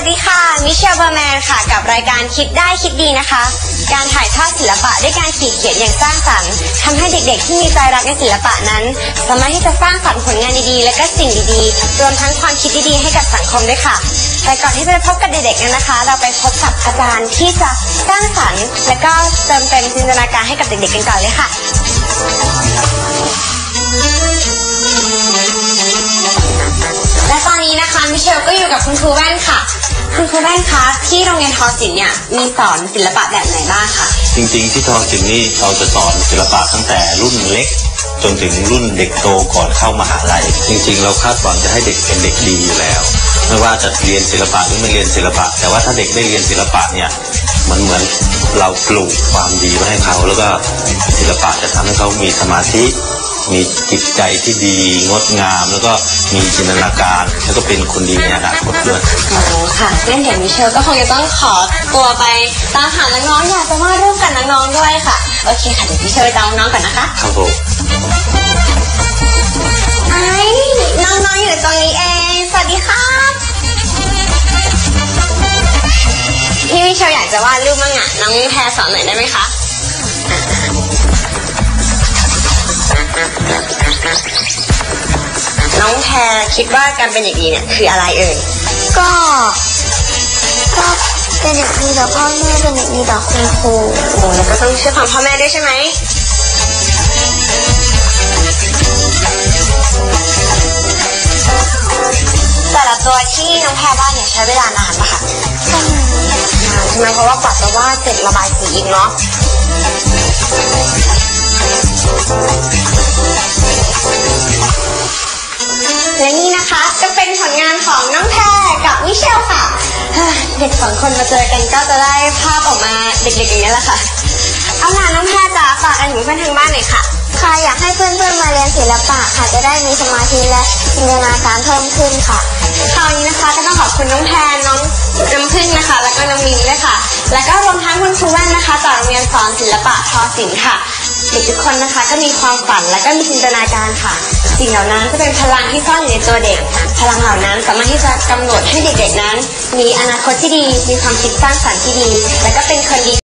สดีค่ะ มิเชลเบอร์แมนค่ะ กับรายการคิดได้คิดดีนะคะ การถ่ายทอดศิลปะด้วยการขีดเขียนอย่างสร้างสรรค์ทำให้เด็กๆ ที่มีใจรักในศิลปะนั้น สามารถที่จะสร้างสรรค์ผลงานดีๆ และก็สิ่งดีๆ รวมทั้งความคิดดีๆ ให้กับสังคมด้วยค่ะ แต่ก่อนที่จะไปพบกับเด็กๆนั้นนะคะ เราไปพบกับอาจารย์ที่จะสร้างสรรค์ และก็เติมเต็มจินตนาการให้กับเด็กๆกันก่อนเลยค่ะและตอนนี้นะคะมิเชลก็อยู่กับคุณครูแว่นค่ะ คุณครูแว่นคะที่โรงเรียนทอศิลป์เนี่ยมีสอนศิลปะแบบไหนบ้างคะจริงๆที่ทอศิลป์นี่เราจะสอนศิลปะตั้งแต่รุ่นเล็ก จนถึงรุ่นเด็กโตก่อนเข้ามหาลัยจริงๆ เราคาดหวังจะให้เด็กเป็นเด็กดีอยู่แล้ว ไม่ว่าจะเรียนศิลปะหรือไม่เรียนศิลปะ แต่ว่าถ้าเด็กได้เรียนศิลปะเนี่ยมันเหมือนเราปลูกความดีไว้ให้เขาแล้วก็ศิลปะจะทำให้เขามีสมาธิ มีจิตใจที่ดีงดงาม แล้วก็มีจินตนาการ แล้วก็เป็นคนดีในอนาคตด้วยโอ้ค่ะงั้นเดี๋ยวมิเชลก็คงจะต้องขอตัวไปตามหาน้องๆอยากจะวาดรูปกับน้องๆด้วยค่ะ โอเคค่ะเดี๋ยวมิเชลไปตามน้องๆก่อนนะคะครับผมไอ้น้องๆอยู่ตรงนี้เองสวัสดีครับพี่มิเชลอยากจะวาดรูปมั่งอะน้องแพรสอนหน่อยได้ไหมคะ รคิดว่าการเป็นเด็กดีเนี่ยคืออะไรเอ่ย ก็ก็เป็นเด็กดีต่อพ่อแม่เป็นเด็กดีต่อคุณครูโอ้แล้วก็ต้องเชื่อฟังพ่อแม่ด้วยใช่ไหมแต่ละตัวที่น้องแพรวาดเนี่ยใช้เวลานานปะคะนานใช่ไหมเพราะว่ากว่าจะวาดเสร็จระบายสีอีกเนาะและ สองคนมาเจอกันก็จะได้ภาพออกมาเด็กๆอย่างนี้ยแหละค่ะ เอาล่ะน้องแพรจ๋าฝากอันหนูเพื่อนทางบ้านหน่อยค่ะ ค่ะอยากให้เพื่อนๆมาเรียนศิลปะค่ะจะได้มีสมาธิและจินตนาการเพิ่มขึ้นค่ะ คราวนี้นะคะก็ต้องขอบคุณน้องแพรน้องน้ำพึ่งนะคะ แล้วก็น้องมินด้วยค่ะ แล้วก็รวมทั้งคุณครูแว่นนะคะจากโรงเรียนสอนศิลปะทอศิลป์ค่ะเด็กทุกคนนะคะก็มีความฝันและก็มีจินตนาการค่ะ สิ่งเหล่านั้นจะเป็นพลังที่ซ่อนอยู่ในตัวเด็ก พลังเหล่านั้นสามารถที่จะกำหนดให้เด็กๆนั้น มีอนาคตที่ดี มีความคิดสร้างสรรค์ที่ดี และก็เป็นคนดี